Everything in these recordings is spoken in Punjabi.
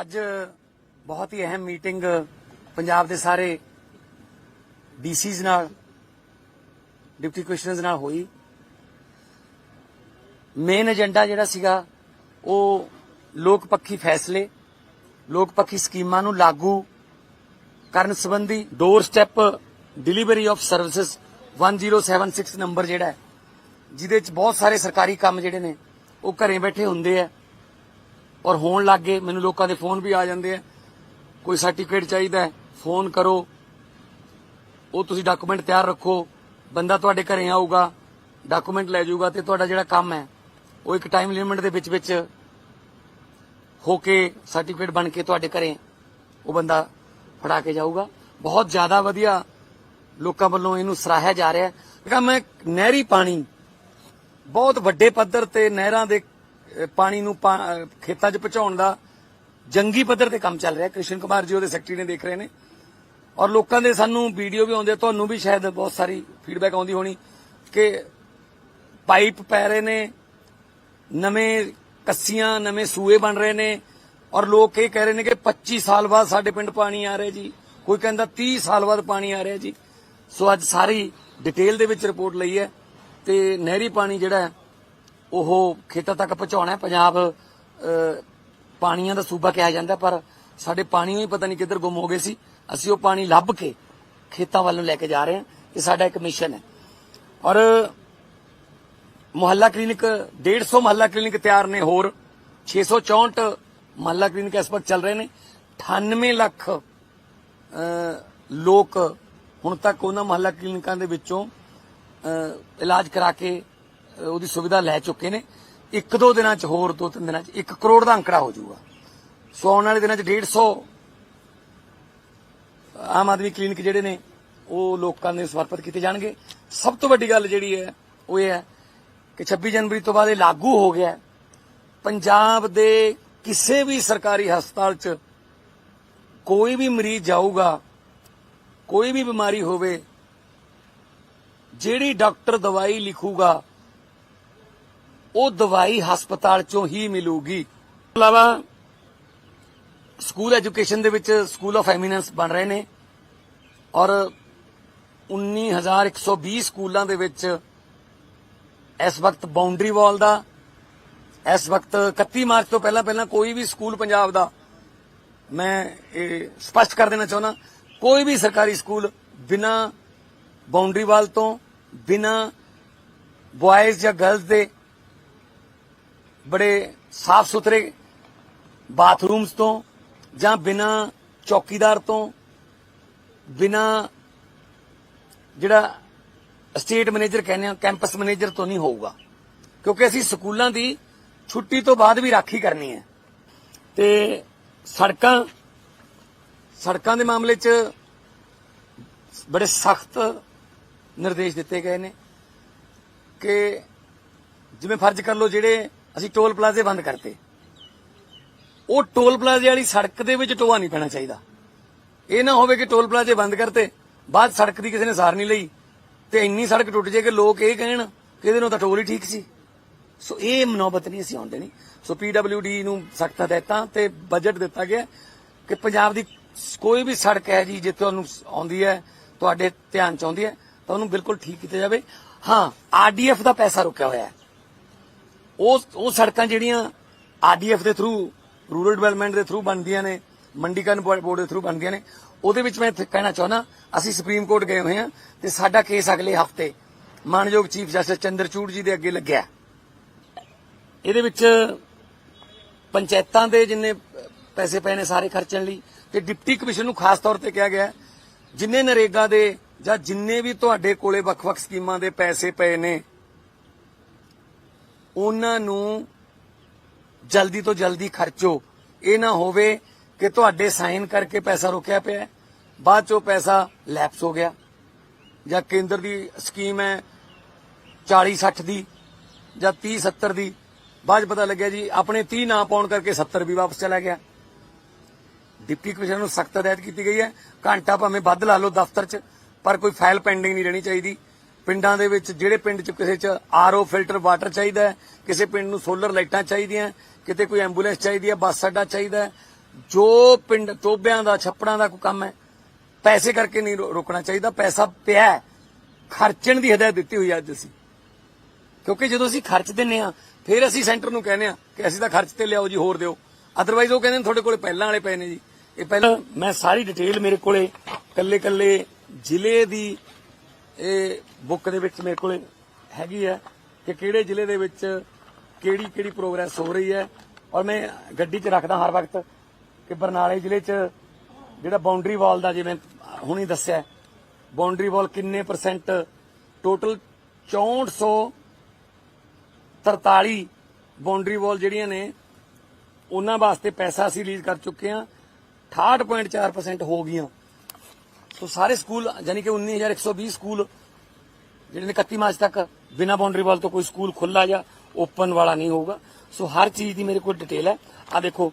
ਅੱਜ ਬਹੁਤ ਹੀ ਅਹਿਮ ਮੀਟਿੰਗ ਪੰਜਾਬ ਦੇ ਸਾਰੇ ਡੀਸੀਜ਼ ਨਾਲ, ਡਿਪਟੀ ਕਮਿਸ਼ਨਰਸ ਨਾਲ ਹੋਈ। ਮੇਨ ਏਜੰਡਾ ਜਿਹੜਾ ਸੀਗਾ, ਉਹ ਲੋਕ ਪੱਖੀ ਫੈਸਲੇ, ਲੋਕ ਪੱਖੀ ਸਕੀਮਾਂ ਨੂੰ ਲਾਗੂ ਕਰਨ ਸੰਬੰਧੀ door step delivery of services 1076 number ਜਿਹੜਾ ਜਿਹਦੇ ਚ ਬਹੁਤ ਸਾਰੇ ਸਰਕਾਰੀ ਕੰਮ ਜਿਹੜੇ ਨੇ, ਉਹ ਘਰੇ ਬੈਠੇ ਹੁੰਦੇ ਆ। ਔਰ ਹੋਣ ਲੱਗ ਗਏ, ਮੈਨੂੰ ਲੋਕਾਂ ਦੇ ਫੋਨ ਵੀ ਆ ਜਾਂਦੇ ਆ। ਕੋਈ ਸਰਟੀਫਿਕੇਟ ਚਾਹੀਦਾ ਹੈ, ਫੋਨ ਕਰੋ। ਉਹ ਤੁਸੀਂ ਡਾਕੂਮੈਂਟ ਤਿਆਰ ਰੱਖੋ। ਬੰਦਾ ਤੁਹਾਡੇ ਘਰੇ ਆਊਗਾ ਡਾਕੂਮੈਂਟ ਲੈ ਜਾਊਗਾ ਤੇ ਤੁਹਾਡਾ ਜਿਹੜਾ ਕੰਮ ਹੈ, ਉਹ ਇੱਕ ਟਾਈਮ ਲਿਮਿਟ ਦੇ ਵਿੱਚ ਵਿੱਚ ਹੋ ਕੇ ਸਰਟੀਫਿਕੇਟ ਬਣ ਕੇ ਤੁਹਾਡੇ ਘਰੇ ਉਹ ਬੰਦਾ ਫੜਾ ਕੇ ਜਾਊਗਾ। ਬਹੁਤ ਜ਼ਿਆਦਾ ਵਧੀਆ ਲੋਕਾਂ ਵੱਲੋਂ ਇਹਨੂੰ ਸਰਾਹਿਆ ਜਾ ਰਿਹਾ ਹੈ। ਕਿ ਮੈਂ ਨਹਿਰੀ ਪਾਣੀ, ਬਹੁਤ ਵੱਡੇ ਪੱਧਰ ਤੇ ਨਹਿਰਾਂ ਦੇ ਪਾਣੀ ਨੂੰ ਖੇਤਾਂ 'ਚ ਪਹੁੰਚਾਉਣ ਦਾ ਜੰਗੀ ਪੱਧਰ ਤੇ ਕੰਮ ਚੱਲ ਰਿਹਾ। ਕ੍ਰਿਸ਼ਨ ਕੁਮਾਰ ਜੀ ਉਹਦੇ ਸੈਕਟਰੀ ਨੇ ਦੇਖ ਰਹੇ ਨੇ। ਔਰ ਲੋਕਾਂ ਦੇ ਸਾਨੂੰ ਵੀਡੀਓ ਵੀ ਆਉਂਦੇ ਤੁਹਾਨੂੰ ਵੀ ਸ਼ਾਇਦ ਬਹੁਤ ਸਾਰੀ ਫੀਡਬੈਕ ਆਉਂਦੀ ਹੋਣੀ ਕਿ ਪਾਈਪ ਪੈ ਰਹੇ ਨੇ, ਨਵੇਂ ਕੱਸੀਆਂ, ਨਵੇਂ ਸੂਏ ਬਣ ਰਹੇ ਨੇ। ਔਰ ਲੋਕ ਇਹ ਕਹਿ ਰਹੇ ਨੇ ਕਿ 25 ਸਾਲ ਬਾਅਦ ਸਾਡੇ ਪਿੰਡ ਪਾਣੀ ਆ ਰਿਹਾ ਜੀ। ਕੋਈ ਕਹਿੰਦਾ 30 ਸਾਲ ਬਾਅਦ ਪਾਣੀ ਆ ਰਿਹਾ ਜੀ। ਸੋ ਅੱਜ ਸਾਰੀ ਡਿਟੇਲ ਦੇ ਵਿੱਚ ਰਿਪੋਰਟ ਲਈ ਹੈ ਤੇ ਨਹਿਰੀ ਪਾਣੀ ਜਿਹੜਾ ਹੈ ਉਹ ਖੇਤਾਂ ਤੱਕ ਪਹੁੰਚਾਉਣਾ ਹੈ। ਪੰਜਾਬ ਪਾਣੀਆਂ ਦਾ ਸੂਬਾ ਕਿਹਾ ਜਾਂਦਾ ਪਰ ਸਾਡੇ ਪਾਣੀ ਹੀ ਪਤਾ ਨਹੀਂ ਕਿੱਧਰ ਗੁੰਮ ਹੋ ਗਏ ਸੀ। ਅਸੀਂ ਉਹ ਪਾਣੀ ਲੱਭ ਕੇ ਖੇਤਾਂ ਵੱਲ ਨੂੰ ਲੈ ਕੇ ਜਾ ਰਹੇ ਹਾਂ। ਇਹ ਸਾਡਾ ਇੱਕ ਮਿਸ਼ਨ ਹੈ। ਔਰ ਮੁਹੱਲਾ ਕਲੀਨਿਕ 150 ਮੁਹੱਲਾ ਕਲੀਨਿਕ ਤਿਆਰ ਨੇ ਹੋਰ। 664 ਮੁਹੱਲਾ ਕਲੀਨਿਕ ਇਸ ਵਕਤ ਚੱਲ ਰਹੇ ਨੇ। 98 ਲੱਖ ਲੋਕ ਹੁਣ ਤੱਕ ਉਹਨਾਂ ਮੁਹੱਲਾ ਕਲੀਨਿਕਾਂ ਦੇ ਵਿੱਚੋਂ ਇਲਾਜ ਕਰਾ ਕੇ ਉਹਦੀ ਸੁਵਿਧਾ ਲੈ ਚੁੱਕੇ ਨੇ। ਇੱਕ ਦੋ ਦਿਨਾਂ ਚ ਹੋਰ, ਦੋ ਤਿੰਨ ਦਿਨਾਂ ਚ 1 ਕਰੋੜ ਦਾ ਅੰਕੜਾ ਹੋ ਜਾਊਗਾ। ਸੋ ਆਉਣ ਵਾਲੇ ਦਿਨਾਂ ਚ 150 ਆਮ ਆਦਮੀ ਕਲੀਨਿਕ ਜਿਹੜੇ ਨੇ, ਉਹ ਲੋਕਾਂ ਦੇ ਸਮਰਪਿਤ ਕੀਤੇ ਜਾਣਗੇ। ਸਭ ਤੋਂ ਵੱਡੀ ਗੱਲ ਜਿਹੜੀ ਹੈ, ਉਹ ਇਹ ਹੈ ਕਿ 26 ਜਨਵਰੀ ਤੋਂ ਬਾਅਦ ਇਹ ਲਾਗੂ ਹੋ ਗਿਆ ਪੰਜਾਬ ਦੇ ਕਿਸੇ ਵੀ ਸਰਕਾਰੀ ਹਸਪਤਾਲ 'ਚ ਕੋਈ ਵੀ ਮਰੀਜ਼ ਜਾਊਗਾ, ਕੋਈ ਵੀ ਬਿਮਾਰੀ ਹੋਵੇ, ਜਿਹੜੀ ਡਾਕਟਰ ਦਵਾਈ ਲਿਖੂਗਾ ਉਹ ਦਵਾਈ ਹਸਪਤਾਲ 'ਚੋਂ ਹੀ ਮਿਲੂਗੀ। ਇਸ ਤੋਂ ਇਲਾਵਾ ਸਕੂਲ ਐਜੂਕੇਸ਼ਨ ਦੇ ਵਿੱਚ ਸਕੂਲ ਆਫ ਐਮੀਨੈਂਸ ਬਣ ਰਹੇ ਨੇ ਔਰ 19120 ਸਕੂਲਾਂ ਦੇ ਵਿੱਚ ਇਸ ਵਕਤ ਬਾਉਂਡਰੀ ਵਾਲ ਦਾ, ਇਸ ਵਕਤ 31 ਮਾਰਚ ਤੋਂ ਪਹਿਲਾਂ ਪਹਿਲਾਂ ਕੋਈ ਵੀ ਸਕੂਲ ਪੰਜਾਬ ਦਾ, ਮੈਂ ਇਹ ਸਪਸ਼ਟ ਕਰ ਦੇਣਾ ਚਾਹੁੰਦਾ, ਕੋਈ ਵੀ ਸਰਕਾਰੀ ਸਕੂਲ ਬਿਨਾ ਬਾਉਂਡਰੀ ਵਾਲ ਤੋਂ, ਬਿਨਾ ਬॉयਜ਼ ਜਾਂ ਗਰਲਸ ਦੇ ਬੜੇ ਸਾਫ਼ ਸੁਥਰੇ ਬਾਥਰੂਮਸ ਤੋਂ ਜਾਂ ਬਿਨਾ ਚੌਕੀਦਾਰ ਤੋਂ, ਬਿਨਾ ਜਿਹੜਾ ਸਟੇਟ ਮੈਨੇਜਰ ਕਹਿੰਦੇ ਆ ਕੈਂਪਸ ਮੈਨੇਜਰ ਤੋਂ ਨਹੀਂ ਹੋਊਗਾ। ਕਿਉਂਕਿ ਅਸੀਂ ਸਕੂਲਾਂ ਦੀ ਛੁੱਟੀ ਤੋਂ ਬਾਅਦ ਵੀ ਰਾਖੀ ਕਰਨੀ ਹੈ। ਤੇ ਸੜਕਾਂ ਸੜਕਾਂ ਦੇ ਮਾਮਲੇ 'ਚ ਬੜੇ ਸਖਤ ਨਿਰਦੇਸ਼ ਦਿੱਤੇ ਗਏ ਨੇ ਕਿ ਜਿਵੇਂ ਫਰਜ਼ ਕਰ ਲਓ ਜਿਹੜੇ ਅਸੀਂ ਟੋਲ ਪਲਾਜ਼ੇ ਬੰਦ ਕਰਤੇ। ਉਹ ਟੋਲ ਪਲਾਜ਼ੇ ਵਾਲੀ ਸੜਕ ਦੇ ਵਿੱਚ ਟੋਆ ਨਹੀਂ ਪੈਣਾ ਚਾਹੀਦਾ। ਇਹ ਨਾ ਹੋਵੇ ਕਿ ਟੋਲ ਪਲਾਜ਼ੇ ਬੰਦ ਕਰਤੇ, ਬਾਅਦ ਸੜਕ ਦੀ ਕਿਸੇ ਨੇ ਸਾਰ ਨਹੀਂ ਲਈ, ਤੇ ਇੰਨੀ ਸੜਕ ਟੁੱਟ ਜੇ ਕਿ ਲੋਕ ਇਹ ਕਹਿਣ ਕਿ ਇਹਦੇ ਨਾਲ ਤਾਂ ਟੋਲ ਹੀ ਠੀਕ ਸੀ। ਸੋ ਇਹ ਮਨੋਬਤ ਨਹੀਂ ਅਸੀਂ ਆਉਣ ਦੇਣੀ। ਸੋ ਪੀਡਬਲਯੂਡੀ ਨੂੰ ਸਖਤ ਹਦਾਇਤਾਂ ਤੇ ਬਜਟ ਦਿੱਤਾ ਗਿਆ ਕਿ ਪੰਜਾਬ ਦੀ ਕੋਈ ਵੀ ਸੜਕ ਹੈ ਜੀ ਜਿੱਥੇ ਉਹਨੂੰ ਆਉਂਦੀ ਹੈ, ਤੁਹਾਡੇ ਧਿਆਨ ਚ ਆਉਂਦੀ ਹੈ, ਤਾਂ ਉਹਨੂੰ ਬਿਲਕੁਲ ਠੀਕ ਕੀਤਾ ਜਾਵੇ। ਹਾਂ ਆਰਡੀਐਫ ਦਾ ਪੈਸਾ ਰੁਕਿਆ ਹੋਇਆ ਹੈ। ਉਹ ਉਹ ਸੜਕਾਂ ਜਿਹੜੀਆਂ ਆਰਡੀਐਫ ਦੇ ਥਰੂ ਰੂਰਲ ਡਿਵੈਲਪਮੈਂਟ ਦੇ ਥਰੂ ਬਣਦੀਆਂ ਨੇ, ਮੰਡੀਕਰਨ ਬੋਰਡ ਦੇ ਥਰੂ ਬਣਦੀਆਂ ਨੇ, ਉਹਦੇ ਵਿੱਚ ਮੈਂ ਕਹਿਣਾ ਚਾਹੁੰਦਾ, ਅਸੀਂ ਸੁਪਰੀਮ ਕੋਰਟ ਗਏ ਹੋਏ ਹਾਂ ਤੇ ਸਾਡਾ ਕੇਸ ਅਗਲੇ ਹਫ਼ਤੇ ਮਾਨਯੋਗ ਚੀਫ ਜਸਟਿਸ ਚੰਦਰਚੂੜ ਜੀ ਦੇ ਅੱਗੇ ਲੱਗਿਆ। ਇਹਦੇ ਵਿੱਚ ਪੰਚਾਇਤਾਂ ਦੇ ਜਿੰਨੇ ਪੈਸੇ ਪਏ ਨੇ ਸਾਰੇ ਖਰਚਣ ਲਈ ਤੇ ਡਿਪਟੀ ਕਮਿਸ਼ਨ ਨੂੰ ਖਾਸ ਤੌਰ ਤੇ ਕਿਹਾ ਗਿਆ ਜਿੰਨੇ ਨਰੇਗਾ ਦੇ ਜਾਂ ਜਿੰਨੇ ਵੀ ਤੁਹਾਡੇ ਕੋਲੇ ਵੱਖ-ਵੱਖ ਸਕੀਮਾਂ ਦੇ ਪੈਸੇ ਪਏ ਨੇ ਉਹਨਾਂ ਨੂੰ ਜਲਦੀ ਤੋਂ ਜਲਦੀ ਖਰਚੋ। ਇਹ ਨਾ ਹੋਵੇ ਕਿ ਤੁਹਾਡੇ ਸਾਈਨ ਕਰਕੇ ਪੈਸਾ ਰੁਕਿਆ ਪਿਆ ਬਾਅਦ ਚੋਂ ਪੈਸਾ ਲੈਪਸ ਹੋ ਗਿਆ। ਜਾਂ ਕੇਂਦਰ ਦੀ ਸਕੀਮ ਹੈ 40 60 ਦੀ ਜਾਂ 30 70 ਦੀ, ਬਾਅਦ 'ਚ ਪਤਾ ਲੱਗਿਆ ਜੀ ਆਪਣੇ 30 ਨਾ ਪਾਉਣ ਕਰਕੇ 70 ਵੀ ਵਾਪਸ ਚਲਾ ਗਿਆ। ਡਿਪਟੀ ਕਮਿਸ਼ਨਰ ਨੂੰ ਸਖਤ ਹਦਾਇਤ ਕੀਤੀ ਗਈ ਹੈ, ਘੰਟਾ ਭਾਵੇਂ ਵੱਧ ਲਾ ਲਓ ਦਫ਼ਤਰ 'ਚ, ਪਰ ਕੋਈ ਫਾਈਲ ਪੈਂਡਿੰਗ ਨਹੀਂ ਰਹਿਣੀ ਚਾਹੀਦੀ। ਪਿੰਡਾਂ ਦੇ ਵਿੱਚ ਜਿਹੜੇ ਪਿੰਡ 'ਚ ਕਿਸੇ 'ਚ ਆਰਓ ਫਿਲਟਰ ਵਾਟਰ ਚਾਹੀਦਾ ਹੈ, ਕਿਸੇ ਪਿੰਡ ਨੂੰ ਸੋਲਰ ਲਾਈਟਾਂ ਚਾਹੀਦੀਆਂ ਕਿਤੇ ਕੋਈ ਐਂਬੂਲੈਂਸ ਚਾਹੀਦੀ ਹੈ, ਬੱਸ ਅੱਡਾ ਚਾਹੀਦਾ ਜੋ ਪਿੰਡ ਟੋਬਿਆਂ ਦਾ, ਛੱਪੜਾਂ ਦਾ ਕੋਈ ਕੰਮ ਹੈ, ਪੈਸੇ ਕਰਕੇ ਨਹੀਂ ਰੋਕਣਾ ਚਾਹੀਦਾ, ਪੈਸਾ ਪਿਆ ਖਰਚਣ ਦੀ ਹਦਾਇਤ ਦਿੱਤੀ ਹੋਈ ਅੱਜ ਅਸੀਂ। ਕਿਉਂਕਿ ਜਦੋਂ ਅਸੀਂ ਖਰਚ ਦਿੰਨੇ ਆ ਫਿਰ ਅਸੀਂ ਸੈਂਟਰ ਨੂੰ ਕਹਿੰਦੇ ਆ ਕਿ ਅਸੀਂ ਤਾਂ ਖਰਚ ਤੇ ਲਿਆਓ ਜੀ, ਹੋਰ ਦਿਓ। ਅਦਰਵਾਈਜ਼ ਉਹ ਕਹਿੰਦੇ ਨੇ ਤੁਹਾਡੇ ਕੋਲੇ ਪਹਿਲਾਂ ਵਾਲੇ ਪਏ ਨੇ ਜੀ। ਇਹ ਪਹਿਲਾਂ ਮੈਂ ਸਾਰੀ ਡਿਟੇਲ ਮੇਰੇ ਕੋਲੇ ਕੱਲੇ ਕੱਲੇ ਜ਼ਿਲ੍ਹੇ ਦੀ ਇਹ ਬੁੱਕ ਦੇ ਵਿੱਚ ਮੇਰੇ ਕੋਲੇ ਹੈਗੀ ਹੈ ਕਿ ਕਿਹੜੇ ਜ਼ਿਲ੍ਹੇ ਦੇ ਵਿੱਚ ਕਿਹੜੀ ਕਿਹੜੀ ਪ੍ਰੋਗਰੈਸ ਹੋ ਰਹੀ ਹੈ। ਔਰ ਮੈਂ ਗੱਡੀ 'ਚ ਰੱਖਦਾ ਹਰ ਵਕਤ ਕਿ ਬਰਨਾਲੇ ਜ਼ਿਲ੍ਹੇ 'ਚ ਜਿਹੜਾ ਬਾਉਂਡਰੀ ਵਾਲ ਦਾ ਜਿਵੇਂ ਹੁਣੀ ਦੱਸਿਆ ਬਾਉਂਡਰੀ ਵਾਲ ਕਿੰਨੇ ਪਰਸੈਂਟ ਟੋਟਲ 6400 43 ਬਾਉਂਡਰੀ ਵਾਲ ਜਿਹੜੀਆਂ ਨੇ, ਉਹਨਾਂ ਵਾਸਤੇ ਪੈਸਾ ਅਸੀਂ ਰਿਲੀਜ਼ ਕਰ ਚੁੱਕੇ ਹਾਂ। 68.4% ਹੋ ਗਈਆਂ। ਸੋ ਸਾਰੇ ਸਕੂਲ ਯਾਨੀ ਕਿ 19120 ਸਕੂਲ, ਜਿਹੜੇ ਨੇ 31 ਮਾਰਚ ਤੱਕ ਬਿਨਾ ਬਾਉਂਡਰੀ ਵਾਲ ਤੋਂ ਕੋਈ ਸਕੂਲ ਖੁੱਲਾ ਜਾਂ ਓਪਨ ਵਾਲਾ ਨਹੀਂ ਹੋਊਗਾ। ਸੋ ਹਰ ਚੀਜ਼ ਦੀ ਮੇਰੇ ਕੋਲ ਡਿਟੇਲ ਹੈ। ਆ ਦੇਖੋ,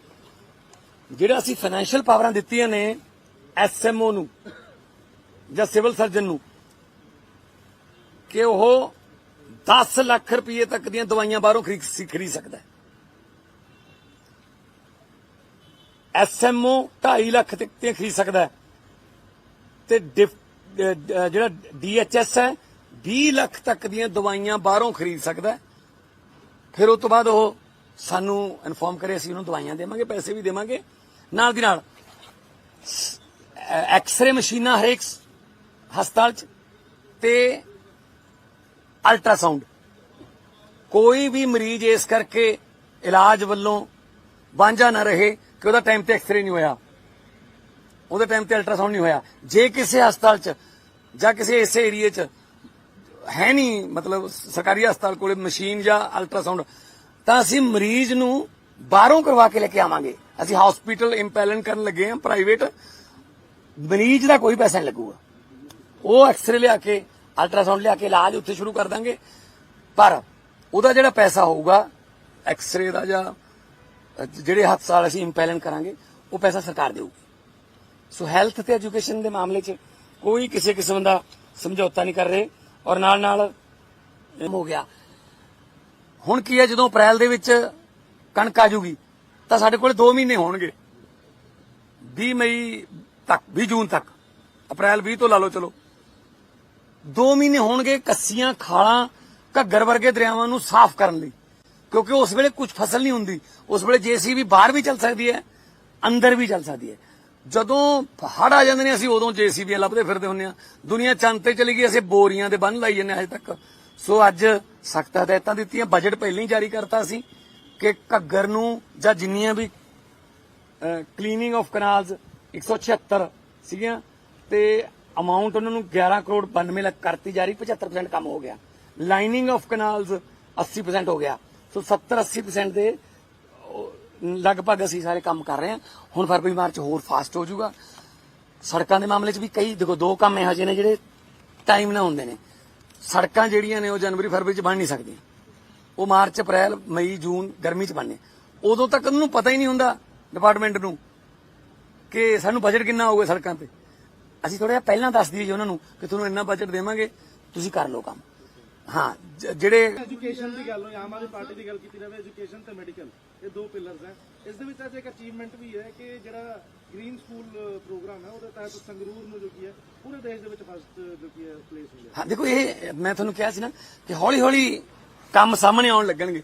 ਜਿਹੜਾ ਅਸੀਂ ਫਾਈਨੈਂਸ਼ੀਅਲ ਪਾਵਰਾਂ ਦਿੱਤੀਆਂ ਨੇ ਐਸਐਮਓ ਨੂੰ ਜਾਂ ਸਿਵਲ ਸਰਜਨ ਨੂੰ, ਕਿ ਉਹ 10 ਲੱਖ ਰੁਪਏ ਤੱਕ ਦੀਆਂ ਦਵਾਈਆਂ ਬਾਹਰੋਂ ਖਰੀਦ ਖਰੀਦ ਸਕਦਾ ਹੈ। ਐਸਐਮਓ 2.5 ਲੱਖ ਤੱਕ ਦੀਆਂ ਖਰੀਦ ਸਕਦਾ ਹੈ। ਤੇ ਡਿਫ- ਅਹ ਡ- ਜਿਹੜਾ ਡੀਐਚਐਸ ਹੈ 20 ਲੱਖ ਤੱਕ ਦੀਆਂ ਦਵਾਈਆਂ ਬਾਹਰੋਂ ਖਰੀਦ ਸਕਦਾ ਫਿਰ ਉਸ ਤੋਂ ਬਾਅਦ ਉਹ ਸਾਨੂੰ ਇਨਫੋਰਮ ਕਰੇ, ਅਸੀਂ ਉਹਨੂੰ ਦਵਾਈਆਂ ਦੇਵਾਂਗੇ, ਪੈਸੇ ਵੀ ਦੇਵਾਂਗੇ। ਨਾਲ ਦੀ ਨਾਲ ਐਕਸ-ਰੇ ਮਸ਼ੀਨਾਂ ਹਰੇਕ ਹਸਪਤਾਲ 'ਚ ਤੇ ਅਲਟਰਾਸਾਊਂਡ। ਕੋਈ ਵੀ ਮਰੀਜ਼ ਇਸ ਕਰਕੇ ਇਲਾਜ ਵੱਲੋਂ ਵਾਂਝਾ ਨਾ ਰਹੇ ਕਿ ਉਹਦਾ ਟਾਈਮ ਤੇ ਐਕਸ-ਰੇ ਨਹੀਂ ਹੋਇਆ। ਉਹਦੇ ਟਾਈਮ ਤੇ ਅਲਟਰਾਸਾਊਂਡ ਨਹੀਂ ਹੋਇਆ। ਜੇ ਕਿਸੇ ਹਸਪਤਾਲ 'ਚ ਜਾਂ ਕਿਸੇ ਇਸੇ ਏਰੀਏ 'ਚ ਹੈ ਨਹੀਂ, ਮਤਲਬ ਸਰਕਾਰੀ ਹਸਪਤਾਲ ਕੋਲੇ ਮਸ਼ੀਨ ਜਾਂ ਅਲਟਰਾਸਾਊਂਡ ਤਾਂ ਅਸੀਂ ਮਰੀਜ਼ ਨੂੰ ਬਾਹਰੋਂ ਕਰਵਾ ਕੇ ਲੈ ਕੇ ਆਵਾਂਗੇ। ਅਸੀਂ ਹਸਪੀਟਲ ਇੰਪੈਲੈਂਟ ਕਰਨ ਲੱਗੇ ਹਾਂ ਪ੍ਰਾਈਵੇਟ ਮਰੀਜ਼ ਦਾ ਕੋਈ ਪੈਸਾ ਨਹੀਂ ਲੱਗੂਗਾ। ਉਹ ਐਕਸਰੇ ਲਿਆ ਕੇ ਅਲਟਰਾਸਾਊਂਡ ਲਿਆ ਕੇ ਇਲਾਜ ਉੱਥੇ ਸ਼ੁਰੂ ਕਰ ਦਾਂਗੇ। ਪਰ ਉਹਦਾ ਜਿਹੜਾ ਪੈਸਾ ਹੋਊਗਾ ਐਕਸਰੇ ਦਾ ਜਾਂ ਜਿਹੜੇ ਹੱਥ ਸਾਲ ਅਸੀਂ ਇੰਪੈਲੈਂਟ ਕਰਾਂਗੇ, ਉਹ ਪੈਸਾ ਸਰਕਾਰ ਦੇਊਗੀ। ਸੋ ਹੈਲਥ ਤੇ ਐਜੂਕੇਸ਼ਨ ਦੇ ਮਾਮਲੇ 'ਚ ਕੋਈ ਕਿਸੇ ਕਿਸਮ ਦਾ ਸਮਝੌਤਾ ਨਹੀਂ ਕਰ ਰਹੇ ਔਰ ਨਾਲ ਨਾਲ ਹੋ ਗਿਆ। ਹੁਣ ਕੀ ਹੈ, ਜਦੋਂ ਅਪ੍ਰੈਲ ਦੇ ਵਿੱਚ ਕਣਕ ਆ ਜੂਗੀ, ਤਾਂ ਸਾਡੇ ਕੋਲ 2 ਮਹੀਨੇ ਹੋਣਗੇ। 20 ਮਈ ਤੱਕ 20 ਜੂਨ ਤੱਕ। ਅਪ੍ਰੈਲ 20 ਤੋਂ ਲਾ ਲਓ, ਚਲੋ। 2 ਮਹੀਨੇ ਹੋਣਗੇ ਕੱਸੀਆਂ, ਖਾਲਾਂ, ਘੱਗਰ ਵਰਗੇ ਦਰਿਆਵਾਂ ਨੂੰ ਸਾਫ਼ ਕਰਨ ਲਈ। ਕਿਉਂਕਿ ਉਸ ਵੇਲੇ ਕੁਝ ਫਸਲ ਨਹੀਂ ਹੁੰਦੀ। ਉਸ ਵੇਲੇ ਜੀਸੀਬੀ ਬਾਹਰ ਵੀ ਚੱਲ ਸਕਦੀ ਹੈ, ਅੰਦਰ ਵੀ ਚੱਲ ਸਕਦੀ ਹੈ। ਜਦੋਂ ਹੜ ਆ ਜਾਂਦੇ ਨੇ, ਅਸੀਂ ਉਦੋਂ ਜੀਸੀਬੀਆਂ ਲੱਭਦੇ ਫਿਰਦੇ ਹੁੰਨੇ ਆ। ਦੁਨੀਆ ਚੰਦ ਤੇ ਚਲੀ ਗਈ, ਅਸੀਂ ਬੋਰੀਆਂ ਦੇ ਬੰਨ ਲਾਈ ਜੰਨੇ ਅਜੇ ਤੱਕ। ਸੋ ਅੱਜ ਸਖਤ ਹਦਾਇਤਾਂ ਦਿੱਤੀਆਂ ਬਜਟ ਪਹਿਲਾਂ ਹੀ ਜਾਰੀ ਕਰਤਾ ਸੀ ਕਿ ਘੱਗਰ ਨੂੰ ਜਾਂ ਜਿੰਨੀਆਂ ਵੀ ਕਲੀਨਿੰਗ ਆਫ ਕਨਾਲਸ 176 ਸੀਗੀਆਂ ਤੇ ਅਮਾਉਂਟ ਉਹਨਾਂ ਨੂੰ 11 ਕਰੋੜ 92 ਲੱਖ ਕਰਤੀ ਜਾਰੀ 75% ਕੰਮ ਹੋ ਗਿਆ। ਲਾਈਨਿੰਗ ਆਫ ਕਨਾਲਸ 80% ਹੋ ਗਿਆ। ਸੋ 70 80% ਦੇ ਲਗਭਗ ਅਸੀਂ ਸਾਰੇ ਕੰਮ ਕਰ ਰਹੇ ਹਾਂ। ਹੁਣ ਫਰਵਰੀ, ਮਾਰਚ ਹੋਰ ਫਾਸਟ ਹੋ ਜਾਊਗਾ। ਸੜਕਾਂ ਦੇ ਮਾਮਲੇ 'ਚ ਵੀ ਕਈ, ਦੇਖੋ, ਦੋ ਕੰਮ ਇਹੋ ਜਿਹੇ ਨੇ ਜਿਹੜੇ ਟਾਈਮ ਨਾਲ ਹੁੰਦੇ ਨੇ। ਸੜਕਾਂ ਜਿਹੜੀਆਂ ਨੇ ਉਹ ਜਨਵਰੀ, ਫਰਵਰੀ 'ਚ ਬਣ ਨਹੀਂ ਸਕਦੀਆਂ। ਉਹ ਮਾਰਚ, ਅਪ੍ਰੈਲ, ਮਈ, ਜੂਨ ਗਰਮੀ 'ਚ ਬਣਨੇ। ਉਦੋਂ ਤੱਕ ਉਹਨੂੰ ਪਤਾ ਹੀ ਨਹੀਂ ਹੁੰਦਾ ਡਿਪਾਰਟਮੈਂਟ ਨੂੰ ਕਿ ਸਾਨੂੰ ਬਜਟ ਕਿੰਨਾ ਹੋਊਗਾ ਸੜਕਾਂ ਤੇ। ਅਸੀਂ ਥੋੜਾ ਜਿਹਾ ਪਹਿਲਾਂ ਦੱਸ ਦਈਏ ਜੀ ਉਹਨਾਂ ਨੂੰ ਕਿ ਤੁਹਾਨੂੰ ਇੰਨਾ ਬਜਟ ਦੇਵਾਂਗੇ, ਤੁਸੀਂ ਕਰ ਲਓ ਕੰਮ। ਹਾਂ ਜਿਹੜੇ ਐਜੂਕੇਸ਼ਨ ਦੀ ਗੱਲ ਹੋਈ, ਆਮ ਆਦਮੀ ਪਾਰਟੀ ਦੀ ਗੱਲ ਕੀਤੀ ਜਾਵੇ ਐਜੂਕੇਸ਼ਨ ਤੇ ਮੈਡੀਕਲ ਇਹ ਦੋ ਪਿਲਰਸ ਹੈ। ਇਸ ਦੇ ਵਿੱਚ ਅੱਜ ਇੱਕ ਅਚੀਵਮੈਂਟ ਵੀ ਹੈ ਕਿ ਜਿਹੜਾ ਗ੍ਰੀਨ ਸਕੂਲ ਪ੍ਰੋਗਰਾਮ ਹੈ, ਉਹਦੇ ਤਹਿਤ ਸੰਗਰੂਰ ਨੂੰ ਜੋ ਕੀ ਹੈ, ਪੂਰੇ ਦੇਸ਼ ਦੇ ਵਿੱਚ ਫਸਟ ਜੋ ਕੀ ਹੈ ਪਲੇਸ ਮਿਲਿਆ ਹਾਂ, ਦੇਖੋ ਇਹ, ਮੈਂ ਤੁਹਾਨੂੰ ਕਿਹਾ ਸੀ ਨਾ ਕਿ ਹੌਲੀ ਹੌਲੀ ਕੰਮ ਸਾਹਮਣੇ ਆਉਣ ਲੱਗਣਗੇ।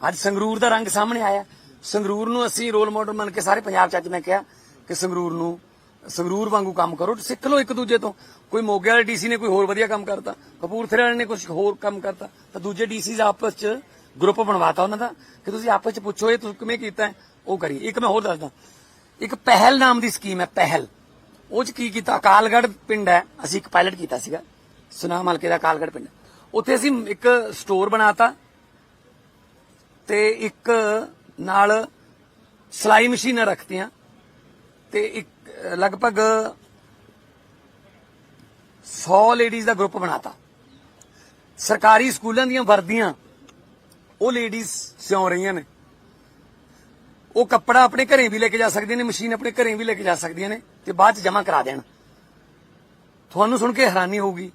ਅੱਜ ਸੰਗਰੂਰ ਦਾ ਰੰਗ ਸਾਹਮਣੇ ਆਇਆ। ਸੰਗਰੂਰ ਨੂੰ ਅਸੀਂ ਰੋਲ ਮਾਡਲ ਮੰਨ ਕੇ ਸਾਰੇ ਪੰਜਾਬ ਚ ਅੱਜ ਮੈਂ ਕਿਹਾ ਕਿ ਸੰਗਰੂਰ ਨੂੰ, ਸੰਗਰੂਰ ਵਾਂਗੂ ਕੰਮ ਕਰੋ ਸਿੱਖ ਲਓ ਇੱਕ ਦੂਜੇ ਤੋਂ। ਕੋਈ ਮੋਗੇ ਵਾਲੇ ਡੀਸੀ ਨੇ ਕੋਈ ਹੋਰ ਵਧੀਆ ਕੰਮ ਕਰਤਾ, ਕਪੂਰਥਲੇ ਵਾਲੇ ਨੇ ਕੁਝ ਹੋਰ ਕੰਮ ਕਰਤਾ, ਤਾਂ ਦੂਜੇ ਡੀਸੀਜ਼ ਆਪਸ ਚ ਗਰੁੱਪ ਬਣਵਾਤਾ ਉਹਨਾਂ ਦਾ ਕਿ ਤੁਸੀਂ ਆਪਸ ਚ ਪੁੱਛੋ ਇਹ ਤੁਸੀਂ ਕਿਵੇਂ ਕੀਤਾ ਉਹ ਕਰੀ ਇੱਕ ਮੈਂ ਹੋਰ ਦੱਸਦਾ। ਇੱਕ ਪਹਿਲ ਨਾਮ ਦੀ ਸਕੀਮ ਹੈ, ਪਹਿਲ। ਉਹ ਚ ਕੀ ਕੀਤਾ? ਅਕਾਲਗੜ੍ਹ ਪਿੰਡ ਹੈ। ਅਸੀਂ ਇੱਕ ਪਾਇਲਟ ਕੀਤਾ ਸੀਗਾ। ਸੁਨਾਮ ਹਲਕੇ ਦਾ ਅਕਾਲਗੜ੍ਹ ਪਿੰਡ। ਉੱਥੇ ਅਸੀਂ ਇੱਕ ਸਟੋਰ ਬਣਾਤਾ ਤੇ ਇੱਕ ਨਾਲ ਸਲਾਈ ਮਸ਼ੀਨਾਂ ਰੱਖਤੀਆਂ ਤੇ ਇੱਕ, ਲਗਭਗ 100 ਲੇਡੀਜ਼ ਦਾ ਗਰੁੱਪ ਬਣਾਤਾ। ਸਰਕਾਰੀ ਸਕੂਲਾਂ ਦੀਆਂ ਵਰਦੀਆਂ ਉਹ ਲੇਡੀਜ਼ ਸਿਉ ਰਹੀਆਂ ਨੇ। ਉਹ ਕੱਪੜਾ ਆਪਣੇ ਘਰੇ ਵੀ ਲੈ ਕੇ ਜਾ ਸਕਦੀਆਂ ਨੇ, ਮਸ਼ੀਨ ਆਪਣੇ ਘਰੇ ਵੀ ਲੈ ਕੇ ਜਾ ਸਕਦੀਆਂ ਨੇ ਤੇ ਬਾਅਦ ਚ ਜਮ੍ਹਾਂ ਕਰਾ ਦੇਣ। ਤੁਹਾਨੂੰ ਸੁਣ ਕੇ ਹੈਰਾਨੀ ਹੋਊਗੀ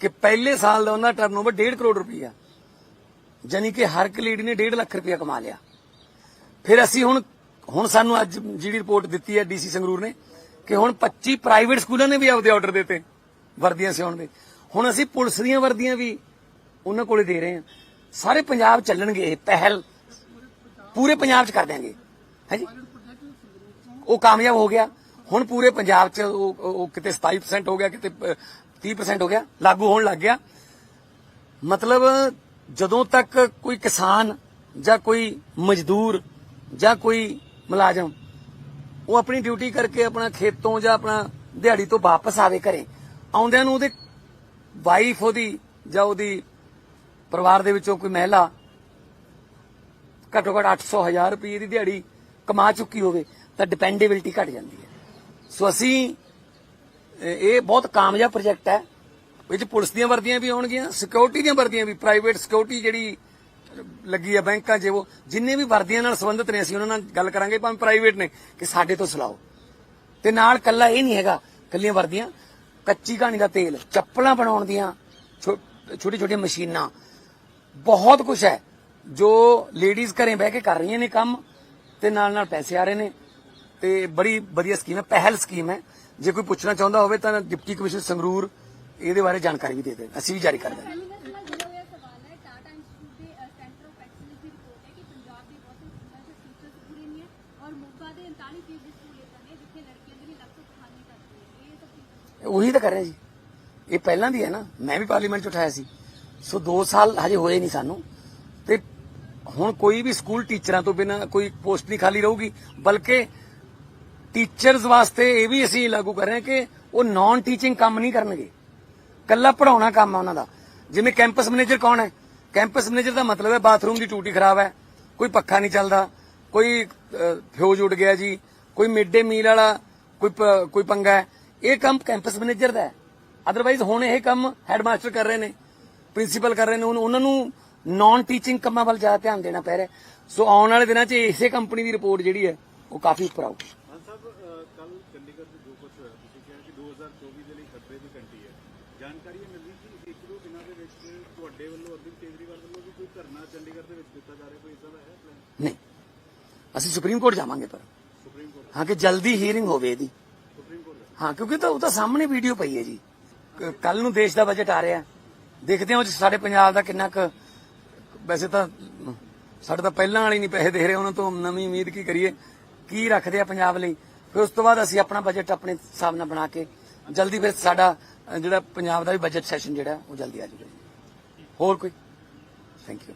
ਕਿ ਪਹਿਲੇ ਸਾਲ ਦਾ ਉਹਨਾਂ ਟਰਨਓਵਰ 1.5 ਕਰੋੜ ਰੁਪਈਆ। ਯਾਨੀ ਕਿ ਹਰ ਇੱਕ ਲੇਡੀ ਨੇ 1.5 ਲੱਖ ਰੁਪਈਆ ਕਮਾ ਲਿਆ। ਫਿਰ ਅਸੀਂ ਹੁਣ ਹੁਣ ਸਾਨੂੰ ਅੱਜ ਜਿਹੜੀ ਰਿਪੋਰਟ ਦਿੱਤੀ ਹੈ ਡੀਸੀ ਸੰਗਰੂਰ ਨੇ ਕਿ ਹੁਣ 25 ਪ੍ਰਾਈਵੇਟ ਸਕੂਲਾਂ ਨੇ ਵੀ ਆਪਦੇ ਆਰਡਰ ਦਿੱਤੇ ਵਰਦੀਆਂ ਸਿਉਣ ਦੇ। ਹੁਣ ਅਸੀਂ ਪੁਲਿਸ ਦੀਆਂ ਵਰਦੀਆਂ ਵੀ ਉਹਨਾਂ ਕੋਲੇ ਦੇ ਰਹੇ ਹਾਂ। ਸਾਰੇ ਪੰਜਾਬ ਚੱਲਣਗੇ ਇਹ ਪਹਿਲ ਪੂਰੇ ਪੰਜਾਬ 'ਚ ਕਰ ਦਿਆਂਗੇ। ਹਾਂਜੀ? ਉਹ ਕਾਮਯਾਬ ਹੋ ਗਿਆ। ਹੁਣ ਪੂਰੇ ਪੰਜਾਬ 'ਚ ਉਹ ਕਿਤੇ 27% ਹੋ ਗਿਆ ਕਿਤੇ ਅਹ, 30% ਹੋ ਗਿਆ ਲਾਗੂ ਹੋਣ ਲੱਗ ਗਿਆ। ਮਤਲਬ ਜਦੋਂ ਤੱਕ ਕੋਈ ਕਿਸਾਨ ਜਾਂ ਕੋਈ ਮਜ਼ਦੂਰ ਜਾਂ ਕੋਈ ਮੁਲਾਜ਼ਮ ਉਹ ਆਪਣੀ ਡਿਊਟੀ ਕਰਕੇ ਆਪਣਾ ਖੇਤੋਂ ਜਾਂ ਆਪਣਾ ਦਿਹਾੜੀ ਤੋਂ ਵਾਪਸ ਆਵੇ ਘਰੇ ਆਉਂਦਿਆਂ ਨੂੰ ਉਹਦੇ ਵਾਈਫ ਉਹਦੀ ਜਾਂ ਉਹਦੀ ਪਰਿਵਾਰ ਦੇ ਵਿੱਚੋਂ ਕੋਈ ਮਹਿਲਾ ਘੱਟੋ ਘੱਟ 800 ਹਜ਼ਾਰ ਰੁਪਏ ਦੀ ਦਿਹਾੜੀ ਕਮਾ ਚੁੱਕੀ ਹੋਵੇ, ਤਾਂ ਡਿਪੈਂਡੇਬਿਲਟੀ ਘਟ ਜਾਂਦੀ ਹੈ। ਸੋ ਅਸੀਂ ਇਹ ਬਹੁਤ ਕਾਮਯਾਬ ਪ੍ਰੋਜੈਕਟ ਹੈ। ਵਿੱਚ ਪੁਲਿਸ ਦੀਆਂ ਵਰਦੀਆਂ ਵੀ ਆਉਣਗੀਆਂ ਸਿਕਿਉਰਿਟੀ ਦੀਆਂ ਵਰਦੀਆਂ ਵੀ ਪ੍ਰਾਈਵੇਟ ਸਿਕਿਉਰਿਟੀ ਜਿਹੜੀ ਲੱਗੀ ਹੈ ਬੈਂਕਾਂ 'ਚ, ਉਹ ਜਿੰਨੇ ਵੀ ਵਰਦੀਆਂ ਨਾਲ ਸੰਬੰਧਿਤ ਨੇ, ਅਸੀਂ ਉਹਨਾਂ ਨਾਲ ਗੱਲ ਕਰਾਂਗੇ, ਭਾਵੇਂ ਪ੍ਰਾਈਵੇਟ ਨੇ, ਕਿ ਸਾਡੇ ਤੋਂ ਸਲਾਓ। ਤੇ ਨਾਲ ਕੱਲਾ ਇਹ ਨਹੀਂ ਹੈਗਾ ਕੱਲੀਆਂ ਵਰਦੀਆਂ, ਕੱਚੀ ਕਹਾਣੀ ਦਾ ਤੇਲ, ਚੱਪਲਾਂ ਬਣਾਉਣ ਦੀਆਂ ਛੋਟੀ ਛੋਟੀਆਂ ਮਸ਼ੀਨਾਂ ਬਹੁਤ ਕੁਝ ਹੈ ਜੋ ਲੇਡੀਜ਼ ਘਰੇ ਬਹਿ ਕੇ ਕਰ ਰਹੀਆਂ ਨੇ ਕੰਮ ਤੇ ਨਾਲ ਨਾਲ ਪੈਸੇ ਆ ਰਹੇ ਨੇ ਤੇ ਬੜੀ ਵਧੀਆ ਸਕੀਮ ਹੈ ਪਹਿਲ ਸਕੀਮ ਹੈ। ਜੇ ਕੋਈ ਪੁੱਛਣਾ ਚਾਹੁੰਦਾ ਹੋਵੇ ਤਾਂ ਡਿਪਟੀ ਕਮਿਸ਼ਨਰ ਸੰਗਰੂਰ ਇਹਦੇ ਬਾਰੇ ਜਾਣਕਾਰੀ ਵੀ ਦੇ ਦੇ ਅਸੀਂ ਵੀ ਜਾਰੀ ਕਰ ਦਾਂਗੇ ਸੈਮੀਨਾਰ ਨਾਲ ਜੁੜਿਆ ਹੋਇਆ ਸਵਾਲ ਹੈ ਟਾਟਾ ਇੰਸਟੀਚਿਊਟ ਦੇ ਸੈਂਟਰ ਆਫ ਐਕਸਲੈਂਸ ਦੀ ਰਿਪੋਰਟ ਹੈ ਕਿ ਪੰਜਾਬ ਦੇ ਬਹੁਤ ਸਾਰੇ ਸਕੂਲਾਂ 'ਚ ਟੀਚਰਸ ਪੂਰੇ ਨਹੀਂ ਹੈ ਔਰ ਮੋਗਾ ਦੇ 39 ਫੀਸਦੀ ਸਕੂਲ ਇਦਾਂ ਨੇ ਜਿੱਥੇ ਲੜਕੀਆਂ ਦੀ ਵੀ ਲੱਖ ਤੋਂ ਖਾਲੀ ਕਰਦੀ ਹੈ। ਉਹੀ ਤਾਂ ਕਰ ਰਹੇ ਜੀ। ਇਹ ਪਹਿਲਾਂ ਦੀ ਹੈ ਨਾ। ਮੈਂ ਵੀ ਪਾਰਲੀਮੈਂਟ 'ਚ ਉਠਾਇਆ ਸੀ। ਸੋ 2 ਸਾਲ ਹਜੇ ਹੋਏ ਨਹੀਂ ਸਾਨੂੰ। ਤੇ ਹੁਣ ਕੋਈ ਵੀ ਸਕੂਲ ਟੀਚਰਾਂ ਤੋਂ ਬਿਨਾ ਕੋਈ ਪੋਸਟ ਨਹੀਂ ਖਾਲੀ ਰਹੂਗੀ ਬਲਕਿ ਟੀਚਰਸ ਵਾਸਤੇ ਇਹ ਵੀ ਅਸੀਂ ਲਾਗੂ ਕਰ ਰਹੇ ਹਾਂ ਕਿ ਉਹ ਨਾਨ ਟੀਚਿੰਗ ਕੰਮ ਨਹੀਂ ਕਰਨਗੇ। ਕੱਲਾ ਪੜਾਉਣਾ ਕੰਮ ਆ ਉਹਨਾਂ ਦਾ। ਜਿਵੇਂ ਕੈਂਪਸ ਮੈਨੇਜਰ ਕੌਣ ਹੈ? ਕੈਂਪਸ ਮੈਨੇਜਰ ਦਾ ਮਤਲਬ ਹੈ ਬਾਥਰੂਮ ਦੀ ਟੂਟੀ ਖਰਾਬ ਹੈ ਕੋਈ ਪੱਖਾ ਨਹੀਂ ਚੱਲਦਾ ਕੋਈ ਅਹ, ਫਿਊਜ਼ ਉੱਡ ਗਿਆ ਜੀ ਕੋਈ ਮਿਡ ਡੇ ਮੀਲ ਵਾਲਾ ਕੋਈ ਕੋਈ ਪੰਗਾ ਹੈ। ਇਹ ਕੰਮ ਕੈਂਪਸ ਮੈਨੇਜਰ ਦਾ ਹੈ। ਅਦਰਵਾਈਜ਼ ਹੁਣ ਇਹ ਕੰਮ ਹੈਡਮਾਸਟਰ ਕਰ ਰਹੇ ਨੇ। ਪ੍ਰਿੰਸੀਪਲ ਕਰ ਰਹੇ ਨੇ ਉਹਨਾਂ ਨੂੰ ਨਾਨ ਟੀਚਿੰਗ ਕੰਮਾਂ ਵੱਲ ਜ਼ਿਆਦਾ ਧਿਆਨ ਦੇਣਾ ਪੈ ਰਿਹਾ ਸੋ ਆਉਣ ਵਾਲੇ ਦਿਨਾਂ 'ਚ ਇਸੇ ਕੰਪਨੀ ਦੀ ਰਿਪੋਰਟ ਜਿਹੜੀ ਹੈ ਉਹ ਕਾਫੀ ਉੱਪਰ ਆਊਗੀ। ਹਾਂ ਸਾਹਿਬ ਕੱਲ ਚੰਡੀਗੜ੍ਹ 'ਚ ਜੋ ਕੁਝ ਹੋਇਆ ਤੁਸੀਂ ਕਿਹਾ ਕਿ 2024 ਦੇ ਲਈ ਖਤਰੇ ਦੀ ਘੰਟੀ ਹੈ। ਜਾਣਕਾਰੀ ਇਹ ਮਿਲੀ ਕਿ ਇੱਕ ਦੋ ਦਿਨਾਂ ਦੇ ਵਿੱਚ ਤੁਹਾਡੇ ਵੱਲੋਂ ਅਰਵਿੰਦ ਕੇਜਰੀਵਾਲ ਵੱਲੋਂ ਵੀ ਕੋਈ ਧਰਨਾ ਚੰਡੀਗੜ੍ਹ ਦੇ ਵਿੱਚ ਦਿੱਤਾ ਜਾ ਰਿਹਾ ਕੋਈ ਇਦਾਂ ਦਾ ਹੈ ਪਲਾਨ ਨਹੀਂ। ਅਸੀਂ ਸੁਪਰੀਮ ਕੋਰਟ ਜਾਵਾਂਗੇ ਪਰ। Supreme court? ਹਾਂ ਕਿ ਜਲਦੀ ਹੀਅਰਿੰਗ ਹੋਵੇ ਇਹਦੀ। Supreme court? ਦਾ ਹਾਂ ਕਿਉਂਕਿ ਤਾਂ ਉਹ ਤਾਂ ਸਾਹਮਣੇ ਵੀਡੀਓ ਪਈ ਹੈ ਜੀ। ਕੱਲ ਨੂੰ ਦੇਸ਼ ਦਾ ਬਜਟ ਆ ਰਿਹਾ। ਦੇਖਦੇ ਹਾਂ ਉਹ 'ਚ ਸਾਡੇ ਪੰਜਾਬ ਦਾ ਕਿੰਨਾ ਕੁ, ਵੈਸੇ ਤਾਂ ਸਾਡੇ ਤਾਂ ਪਹਿਲਾਂ ਵਾਲੇ ਨਹੀਂ ਪੈਸੇ ਦੇ ਰਹੇ, ਉਹਨਾਂ ਤੋਂ ਨਵੀਂ ਉਮੀਦ ਕੀ ਕਰੀਏ, ਕੀ ਰੱਖਦੇ ਆ ਪੰਜਾਬ ਲਈ? ਫਿਰ ਉਸ ਤੋਂ ਬਾਅਦ ਅਸੀਂ ਆਪਣਾ ਬਜਟ ਆਪਣੇ ਹਿਸਾਬ ਨਾਲ ਬਣਾ ਕੇ ਜਲਦੀ ਫਿਰ ਸਾਡਾ ਜਿਹੜਾ ਪੰਜਾਬ ਦਾ ਵੀ ਬਜਟ ਸੈਸ਼ਨ ਜਿਹੜਾ, ਉਹ ਜਲਦੀ ਆ ਜਾਊਗਾ ਹੋਰ ਕੋਈ? Thank you